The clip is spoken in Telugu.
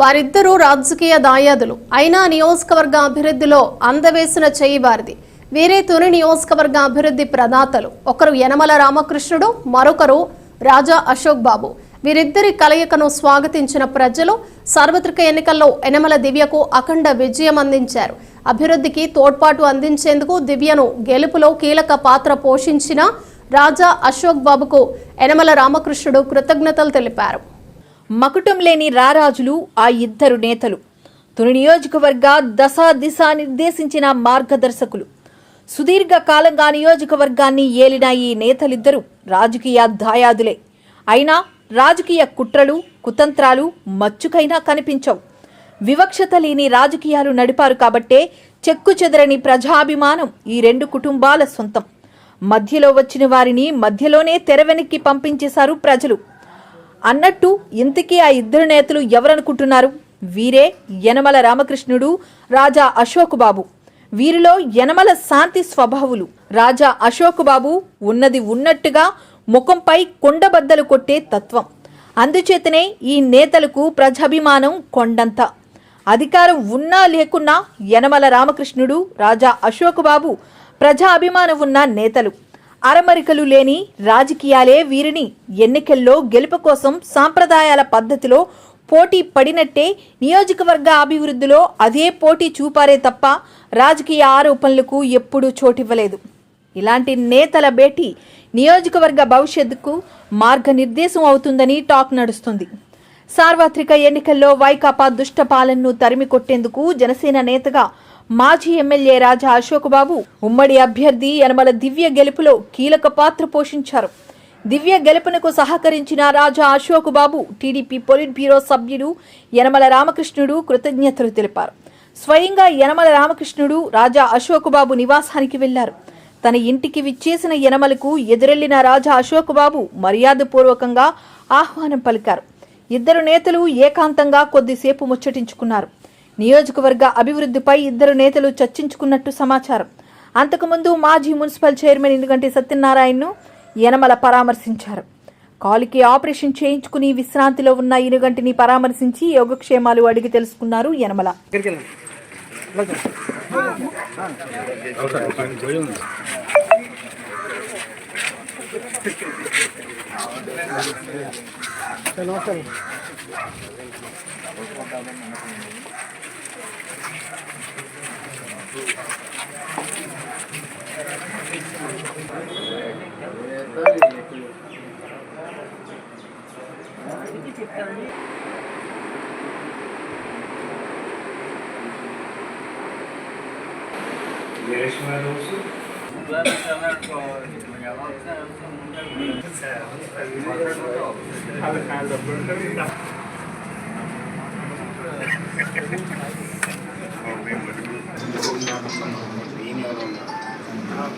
వారిద్దరూ రాజకీయ దాయాదులు. అయినా నియోజకవర్గ అభివృద్ధిలో అందవేసిన చేయి వారిది. వీరే తొలి నియోజకవర్గ అభివృద్ధి ప్రదాతలు. ఒకరు యనమల రామకృష్ణుడు మరొకరు రాజా అశోక్ బాబు. వీరిద్దరి కలయికను స్వాగతించిన ప్రజలు సార్వత్రిక ఎన్నికల్లో యనమల దివ్యకు అఖండ విజయం అందించారు. అభివృద్ధికి తోడ్పాటు అందించేందుకు దివ్యను గెలుపులో కీలక పాత్ర పోషించిన రాజా అశోక్ బాబుకు యనమల రామకృష్ణుడు కృతజ్ఞతలు తెలిపారు. మకుటం లేని రారాజులు ఆ ఇద్దరు నేతలు. తొలి నియోజకవర్గ దశ దిశ నిర్దేశించిన మార్గదర్శకులు. సుదీర్ఘ కాలంగా నియోజకవర్గాన్ని ఏలిన ఈ నేతలిద్దరూ రాజకీయ దాయాదులే అయినా రాజకీయ కుట్రలు కుతంత్రాలు మచ్చుకైనా కనిపించవు. వివక్షత లేని రాజకీయాలు నడిపారు కాబట్టే చెక్కు చెదరని ప్రజాభిమానం ఈ రెండు కుటుంబాల సొంతం. మధ్యలో వచ్చిన వారిని మధ్యలోనే తెరవెనక్కి పంపించేశారు ప్రజలు. అన్నట్టు ఇంతకీ ఆ ఇద్దరు నేతలు ఎవరనుకుంటున్నారు? వీరే యనమల రామకృష్ణుడు రాజా అశోక్ బాబు. వీరిలో యనమల శాంతి స్వభావులు. రాజా అశోక్ బాబు ఉన్నది ఉన్నట్టుగా ముఖంపై కొండబద్దలు కొట్టే తత్వం. అందుచేతనే ఈ నేతలకు ప్రజాభిమానం కొండంత. అధికారం ఉన్నా లేకున్నా యనమల రామకృష్ణుడు రాజా అశోక్ బాబు ప్రజా అభిమానం ఉన్న నేతలు. అరమరికలు లేని రాజకీయాలే వీరిని ఎన్నికల్లో గెలుపు కోసం సాంప్రదాయాల పద్ధతిలో పోటీ పడినట్టే నియోజకవర్గ అభివృద్ధిలో అదే పోటీ చూపారే తప్ప రాజకీయ ఆరోపణలకు ఎప్పుడూ చోటివ్వలేదు. ఇలాంటి నేతల భేటీ నియోజకవర్గ భవిష్యత్తుకు మార్గనిర్దేశం అవుతుందని టాక్ నడుస్తుంది. సార్వత్రిక ఎన్నికల్లో వైకాపా దుష్ట పాలనను తరిమి కొట్టేందుకు జనసేన నేతగా మాజీ ఎమ్మెల్యే రాజా అశోక్ బాబు ఉమ్మడి అభ్యర్థి యనమల దివ్య గెలుపులో కీలక పాత్ర పోషించారు. దివ్య గెలుపునకు సహకరించిన Raja Ashok Babu TDP politburo సభ్యుడు యనమల రామకృష్ణుడు కృతజ్ఞతలు తెలిపారు. స్వయంగా యనమల రామకృష్ణుడు రాజా అశోక్ బాబు నివాసానికి వెళ్ళారు. తన ఇంటికి విచ్చేసిన యనమలకు ఎదురెళ్ళిన రాజా అశోక్ బాబు మర్యాదపూర్వకంగా ఆహ్వానం పలికారు. ఇద్దరు నేతలు ఏకాంతంగా కొద్దిసేపు ముచ్చటించుకున్నారు. నియోజకవర్గ అభివృద్ధిపై ఇద్దరు నేతలు చర్చించుకున్నట్టు సమాచారం. అంతకుముందు మాజీ మున్సిపల్ చైర్మన్ ఎందుకంటే సత్యనారాయణను యనమల పరామర్శించారు. కాలికి ఆపరేషన్ చేయించుకుని విశ్రాంతిలో ఉన్న ఇనుగంటిని పరామర్శించి యోగక్షేమాలు అడిగి తెలుసుకున్నారు Yanamala. Yarışmalar olsun. Abi her zaman